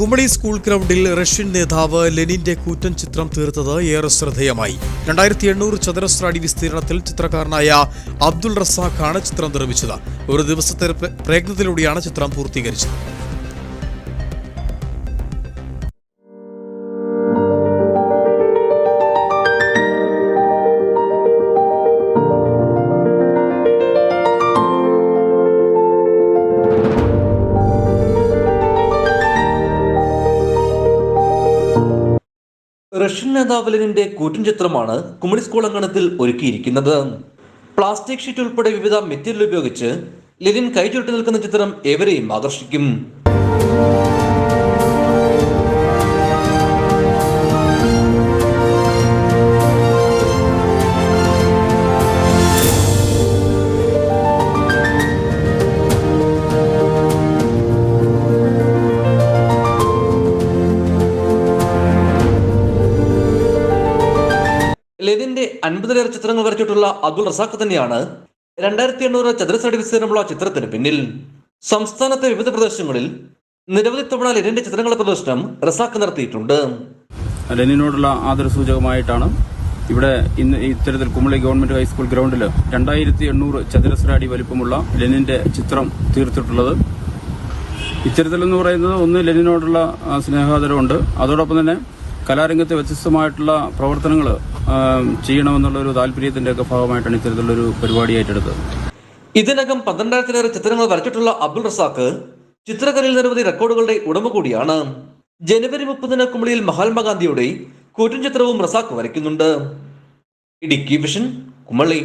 Kumily school ഗ്രൗണ്ടിൽ Russian നേതാവ് ലെനിന്റെ കൂറ്റൻ ചിത്രം തീർത്തത് ഏറെ ശ്രദ്ധേയമായി. രണ്ടായിരത്തി എണ്ണൂറ് ചതുരശ്ര അടി വിസ്തീർണത്തിൽ ചിത്രകാരനായ അബ്ദുൾ റസാഖാണ് ചിത്രം നിർമ്മിച്ചത്. ഒരു ദിവസത്തെ പ്ര- പ്രയത്നത്തിലൂടെയാണ് ചിത്രം പൂർത്തീകരിച്ചത്. റഷ്യൻ നേതാവ് ലെനിന്റെ കൂറ്റൻ ചിത്രമാണ് കുമളി സ്കൂൾ അങ്കണത്തിൽ ഒരുക്കിയിരിക്കുന്നത്. പ്ലാസ്റ്റിക് ഷീറ്റ് ഉൾപ്പെടെ വിവിധ മെറ്റീരിയൽ ഉപയോഗിച്ച് ലെനിൻ കൈ ചുരുട്ടി നിൽക്കുന്ന ചിത്രം ഏവരെയും ആകർഷിക്കും. ലെനിന്റെ അൻപതിലേറെ ചിത്രങ്ങൾ വരച്ചിട്ടുള്ള അബ്ദുൾ റസാഖ് തന്നെയാണ് രണ്ടായിരത്തി എണ്ണൂറ് ചതുരശ്രടി വിസ്തീർണമുള്ള ചിത്രത്തിന് പിന്നിൽ. സംസ്ഥാനത്തെ വിവിധ പ്രദേശങ്ങളിൽ നിരവധി തവണ ലെനിന്റെ ചിത്രങ്ങളുടെ പ്രദർശനം റസാഖ് നടത്തിയിട്ടുണ്ട്. ലെനിനോടുള്ള ആദര സൂചകമായിട്ടാണ് ഇവിടെ ഇന്ന് ഇത്തരത്തിൽ കുമളി ഗവൺമെന്റ് ഹൈസ്കൂൾ ഗ്രൗണ്ടിൽ രണ്ടായിരത്തി എണ്ണൂറ് ചതുരശ്ര അടി വലിപ്പമുള്ള ലെനിന്റെ ചിത്രം തീർത്തിട്ടുള്ളത്. ഇത്തരത്തിലെന്ന് പറയുന്നത് ഒന്ന് ലെനിനോടുള്ള സ്നേഹാദരമുണ്ട് അതോടൊപ്പം തന്നെ കലാരംഗത്തെ വ്യത്യസ്തമായിട്ടുള്ള പ്രവർത്തനങ്ങൾ ചെയ്യണമെന്നുള്ള ഒരു താല്പര്യത്തിന്റെ ഒക്കെ ഭാഗമായിട്ടാണ് ഇത്തരത്തിലുള്ളൊരു പരിപാടി ഏറ്റെടുത്തത് ഇതിനകം പന്ത്രണ്ടായിരത്തിലേറെ ചിത്രങ്ങൾ വരച്ചിട്ടുള്ള അബ്ദുൾ റസാഖ് ചിത്രകലയിൽ നിരവധി റെക്കോർഡുകളുടെ ഉടമ കൂടിയാണ്. ജനുവരി മുപ്പതിന് കുമളിയിൽ മഹാത്മാഗാന്ധിയുടെ കൂറ്റൻ ചിത്രവും റസാഖ് വരയ്ക്കുന്നുണ്ട്. ഇടുക്കി വിഷൻ കുമളി.